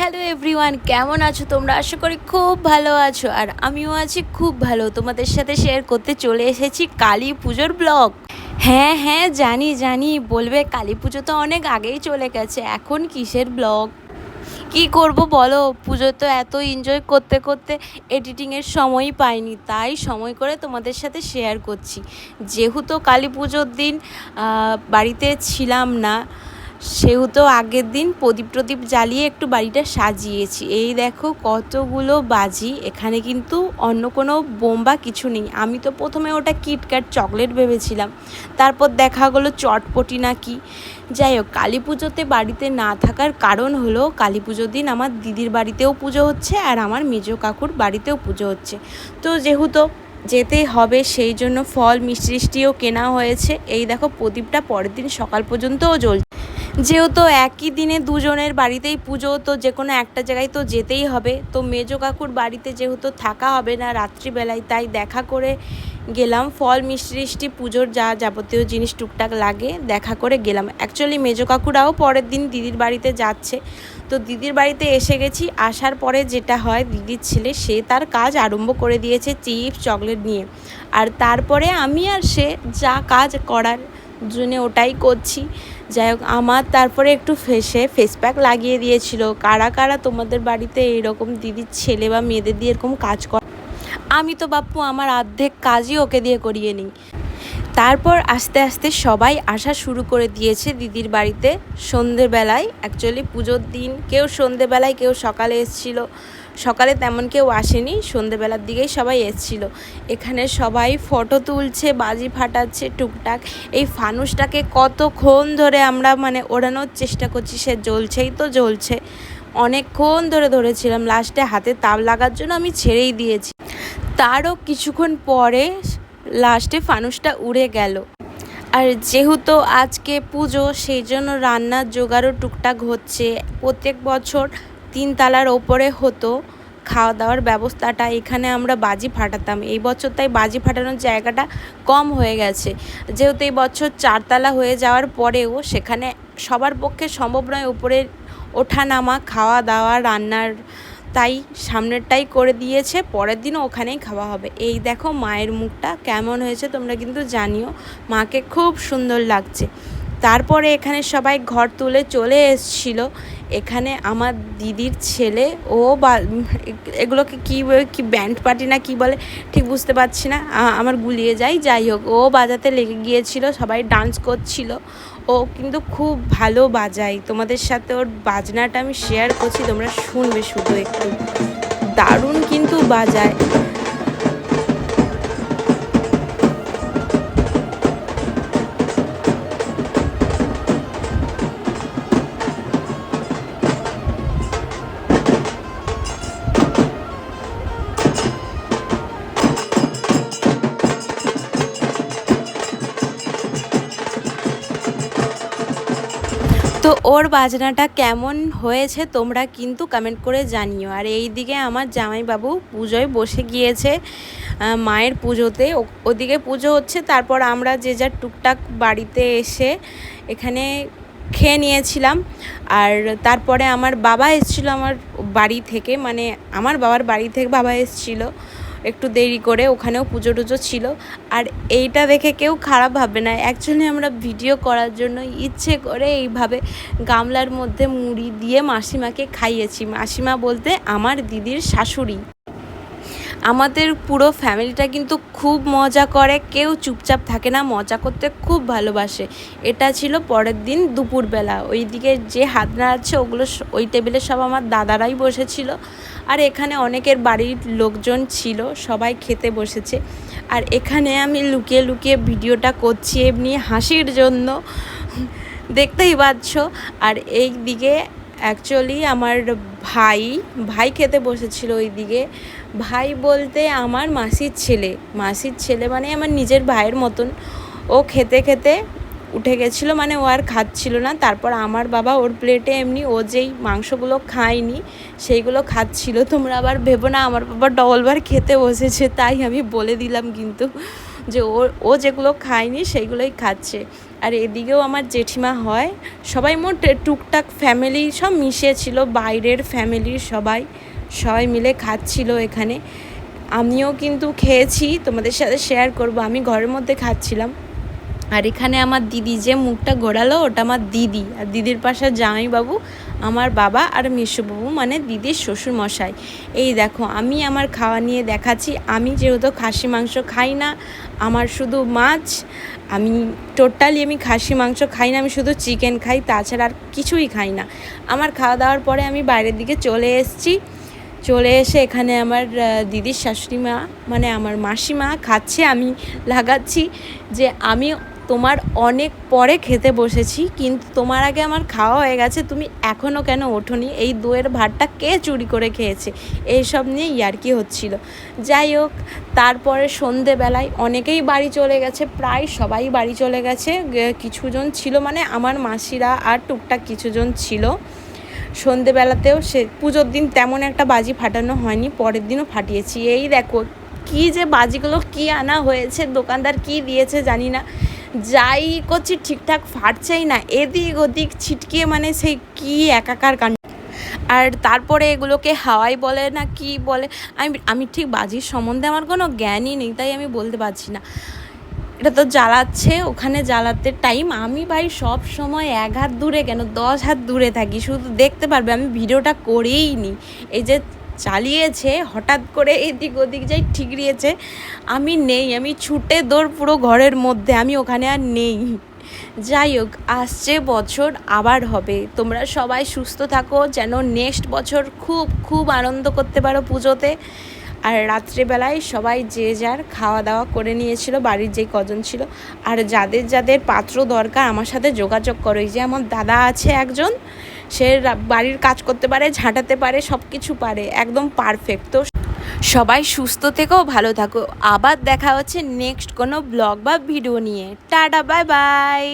Hello everyone, কেমন আছো তোমরা? আশা করি খুব ভালো আছো। আর আমিও আছি খুব ভালো। তোমাদের সাথে শেয়ার করতে চলে এসেছি কালী পুজোর ব্লগ হ্যাঁ হ্যাঁ জানি জানি। বলবে কালী পুজো তো অনেক আগেই চলে গেছে। এখন কিসের ব্লগ কি করব বলো? পুজো তো এত এনজয় করতে করতে এডিটিংয়ের সময়ই পাইনি। তাই সময় করে তোমাদের সাথে শেয়ার করছি। যেহেতু কালী পুজোর দিন বাড়িতে ছিলাম না সেহেতু আগের দিন প্রদীপ প্রদীপ জ্বালিয়ে একটু বাড়িটা সাজিয়েছি। এই দেখো কতগুলো বাজি, এখানে কিন্তু অন্য কোনো বোম বা কিছু নেই। আমি তো প্রথমে ওটা কিটক্যাট চকলেট ভেবেছিলাম, তারপর দেখা গেলো চটপটি না কি যাই হোক, কালী পুজোতে বাড়িতে না থাকার কারণ হলো কালী পুজোর দিন আমার দিদির বাড়িতেও পুজো হচ্ছে আর আমার মেজ কাকুর বাড়িতেও পুজো হচ্ছে। তো যেহেতু যেতেই হবে, সেই জন্য ফল মিষ্টি কেনা হয়েছে। এই দেখো প্রদীপটা পরের দিন সকাল পর্যন্তও জ্বলছে। যেহেতু একই দিনে দুজনের বাড়িতেই পুজো, তো যে কোনো একটা জায়গায় তো যেতেই হবে। তো মেজো কাকুর বাড়িতে যেহেতু থাকা হবে না রাত্রিবেলায়, তাই দেখা করে গেলাম। ফল, মিষ্টি টিষ্টি, পুজোর যা যাবতীয় জিনিস টুকটাক লাগে, দেখা করে গেলাম। অ্যাকচুয়ালি মেজো কাকুরাও পরের দিন দিদির বাড়িতে যাচ্ছে। তো দিদির বাড়িতে এসে গেছি, আসার পরে যেটা হয়, দিদির ছেলে, সে তার কাজ আরম্ভ করে দিয়েছে চিপস, চকলেট নিয়ে। আর তারপরে আমি আর সে যা কাজ করার জন্য ওটাই করছি। যাই হোক, আমার তারপরে একটু ফেসে ফেস প্যাক লাগিয়ে দিয়েছিল। কারা কারা তোমাদের বাড়িতে এরকম দিদির ছেলে বা মেয়েদের দিয়ে এরকম কাজ কর আমি তো বাপ্পু, আমার অর্ধেক কাজই ওকে দিয়ে করিয়ে নিই। তারপর আস্তে আস্তে সবাই আসা শুরু করে দিয়েছে দিদির বাড়িতে। সন্ধেবেলায় অ্যাকচুয়ালি পুজোর দিন, কেউ সন্ধেবেলায়, কেউ সকালে এসেছিল। সকালে তেমন কেউ আসেনি, সন্ধেবেলার দিকেই সবাই এসেছিল। এখানে সবাই ফটো তুলছে, বাজি ফাটাচ্ছে, টুকটাক। এই ফানুসটাকে কতক্ষণ ধরে আমরা মানে ওড়ানোর চেষ্টা করছি, সে জ্বলছেই তো জ্বলছে। অনেকক্ষণ ধরে ধরেছিলাম লাস্টে হাতে তাপ লাগার জন্য আমি ছেড়েই দিয়েছি। তারও কিছুক্ষণ পরে লাস্টে ফানুসটা উড়ে গেল। আর যেহেতু আজকে পুজো, সেই জন্য রান্নার জোগাড়ও টুকটাক হচ্ছে। প্রত্যেক বছর তিন তালার ওপরে হতো খাওয়া দাওয়ার ব্যবস্থাটা, এখানে আমরা বাজি ফাটাতাম। এই বছর তাই বাজি ফাটানোর জায়গাটা কম হয়ে গেছে। যেহেতু এই বছর চারতলা হয়ে যাওয়ার পরেও সেখানে সবার পক্ষে সম্ভব নয় উপরে ওঠা নামা খাওয়া দাওয়া রান্নার, তাই সামনেরটাই করে দিয়েছে, পরের দিনও ওখানেই খাওয়া হবে। এই দেখো মায়ের মুখটা কেমন হয়েছে, তোমরা কিন্তু জানিও। মাকে খুব সুন্দর লাগছে। তারপরে এখানে সবাই ঘর তুলে চলে এসছিল। এখানে আমার দিদির ছেলে, ও বা, এগুলোকে কী কি ব্যান্ড পার্টি না কি বলে, ঠিক বুঝতে পারছি না। আমার গুলিয়ে যাই যাই হোক, ও বাজাতে লেগে গিয়েছিল, সবাই ডান্স করছিল। ও কিন্তু খুব ভালো বাজায়। তোমাদের সাথে ওর বাজনাটা আমি শেয়ার করছি, তোমরা শুনবে শুধু একটু। দারুণ কিন্তু বাজায়। তো ওর বাজনাটা কেমন হয়েছে তোমরা কিন্তু কমেন্ট করে জানিও। আর এই দিকে আমার জামাইবাবু পুজোয় বসে গিয়েছে মায়ের পুজোতে। ওদিকে পুজো হচ্ছে, তারপর আমরা যে যার টুকটাক বাড়িতে এসে এখানে খেয়ে নিয়েছিলাম। আর তারপরে আমার বাবা এসেছিল আমার বাড়ি থেকে মানে আমার বাবার বাড়ি থেকে বাবা এসেছিল। একটু দেরি করে ওখানেও পুজো টুজো ছিল। আর এইটা দেখে কেউ খারাপ ভাবে না। অ্যাকচুয়ালি আমরা ভিডিও করার জন্য ইচ্ছে করে এইভাবে গামলার মধ্যে মুড়ি দিয়ে মাসিমাকে খাইয়েছি। মাসিমা বলতে আমার দিদির শাশুড়ি। আমাদের পুরো ফ্যামিলিটা কিন্তু খুব মজা করে। কেউ চুপচাপ থাকে না, মজা করতে খুব ভালোবাসে। এটা ছিল পরের দিন দুপুরবেলা। ওইদিকে যে হাত আছে ওগুলো ওই টেবিলে সব আমার দাদারাই বসেছিল। আর এখানে অনেকের বাড়ির লোকজন ছিল, সবাই খেতে বসেছে। আর এখানে আমি লুকিয়ে লুকিয়ে ভিডিওটা করছি এমনি হাসির জন্য। দেখতেই পাচ্ছ? আর এই দিকে অ্যাকচুয়ালি আমার ভাই ভাই খেতে বসেছিল ওই দিকে। ভাই বলতে আমার মাসির ছেলে। মাসির ছেলে মানে আমার নিজের ভাইয়ের মতন। ও খেতে খেতে উঠে গেছিল মানে ও আর খাচ্ছিল না। তারপর আমার বাবা ওর প্লেটে এমনি ও যেই মাংসগুলো খায়নি, সেইগুলো খাচ্ছিল। তোমরা আবার ভেবো না, আমার বাবা ডবলবার খেতে বসেছে, তাই আমি বলে দিলাম কিন্তু যে ও ও যেগুলো খায়নি সেইগুলোই খাচ্ছে। আর এদিকেও আমার জেঠিমা হয়, সবাই মোট টুকটাক ফ্যামিলি সব মিশেছিল, বাইরের ফ্যামিলির সবাই সবাই মিলে খাচ্ছিল এখানে। আমিও কিন্তু খেয়েছি, তোমাদের সাথে শেয়ার করব, আমি ঘরের মধ্যে খাচ্ছিলাম। আর এখানে আমার দিদি যে মুখটা ঘোরালো ওটা আমার দিদি। আর দিদির পাশে জামাইবাবু, আমার বাবা আর মেসোবাবু মানে দিদির শ্বশুর মশাই এই দেখো, আমি আমার খাওয়া নিয়ে দেখাচ্ছি। আমি যেহেতু খাসি মাংস খাই না, আমার শুধু মাছ, আমি টোটালি আমি খাসি মাংস খাই না, আমি শুধু চিকেন খাই, তাছাড়া আর কিছুই খাই না। আমার খাওয়া দাওয়ার পরে আমি বাইরের দিকে চলে এসেছি। চলে এসে এখানে আমার দিদির শাশুড়ি মা মানে আমার মাসিমা খাচ্ছে, আমি লাগাচ্ছি যে আমি তোমার অনেক পরে খেতে বসেছি, কিন্তু তোমার আগে আমার খাওয়া হয়ে গেছে, তুমি এখনও কেন ওঠোনি? এই দইয়ের ভাতটা কে চুরি করে খেয়েছে? এইসব নিয়ে ইয়ার্কি হচ্ছিল। যাই হোক, তারপরে সন্ধেবেলায় অনেকেই বাড়ি চলে গেছে, প্রায় সবাই বাড়ি চলে গেছে। কিছুজন ছিল মানে আমার মাসিরা আর টুকটাক কিছুজন ছিল। সন্ধেবেলাতেও সে, পুজোর দিন তেমন একটা বাজি ফাটানো হয়নি, পরের দিনও ফাটিয়েছি। এই দেখো, কি যে বাজিগুলো, কি আনা হয়েছে, দোকানদার কি দিয়েছে জানি না। যাই করছি, ঠিকঠাক ফাটছেই না। এদিক ওদিক ছিটকিয়ে মানে সেই কি একাকার কাণ্ড। আর তারপরে এগুলোকে হাওয়াই বলে না কি বলে, আমি আমি ঠিক বাজির সম্বন্ধে আমার কোনো জ্ঞানই নেই, তাই আমি বলতে পারছি না। এটা তো জ্বালাচ্ছে, ওখানে জ্বালাতে টাইম আমি ভাই সব সময় এক হাত দূরে কেন? দশ হাত দূরে থাকি, শুধু দেখতে পারবে, আমি ভিডিওটা করেই নি। এই যে চালিয়েছে, হঠাৎ করে এদিক ওদিক যাই ঠিকরিয়েছে। আমি নেই, আমি ছুটে দৌড় পুরো ঘরের মধ্যে, আমি ওখানে আর নেই। যাই হোক আসছে বছর, আবার হবে। তোমরা সবাই সুস্থ থাকো, যেন নেক্সট বছর খুব খুব আনন্দ করতে পারো পুজোতে। আর রাত্রেবেলায় সবাই যে যার খাওয়া দাওয়া করে নিয়েছিল, বাড়ির যেই কজন ছিল, আর যাদের যাদের পাত্র দরকার, আমার সাথে যোগাযোগ করো। এই যে আমার দাদা আছে একজন সে বাড়ির কাজ করতে পারে, ঝাঁটাতে পারে সব কিছু পারে, একদম পারফেক্ট তো সবাই সুস্থ থেকেও ভালো থাকো। আবার দেখা হচ্ছে নেক্সট কোনো ব্লগ বা ভিডিও নিয়ে। Tata bye bye